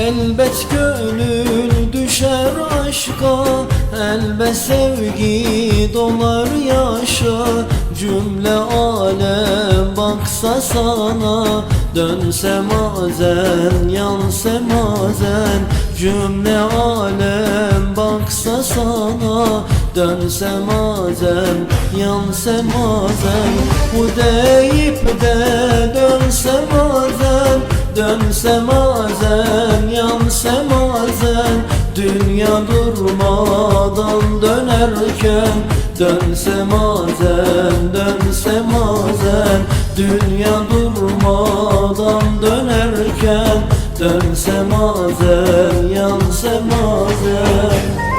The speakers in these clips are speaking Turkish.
Elbet gönül düşer aşka Elbet sevgi dolar yaşa. Cümle alem baksa sana Dönse mazen yanse mazen. Cümle alem baksa sana Dönse mazen yanse mazen. Bu deyip de dönse mazen Dönse mazen Dünya durmadan dönerken Dönse mazen dönse mazen. Dünya durmadan dönerken Dönse mazen yanse mazen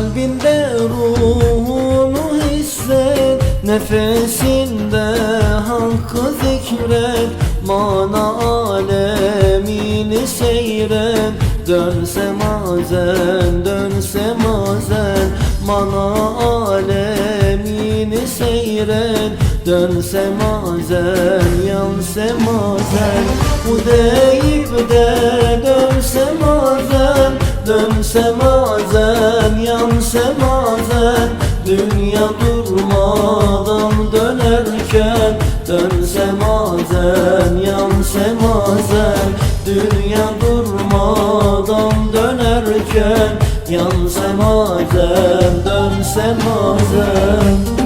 Kalbinde ruhunu hisset Nefesinde hakkı zikret Mana alemini seyret. Dönse mazen, dönse mazen Mana alemini seyret. Dönse mazen, yanse mazen Bu deyip de dönse mazen Dönse mazen, Dünya durmadan dönerken Dönse mazen, yanse mazen Dünya durmadan dönerken Yanse mazen, dönse mazen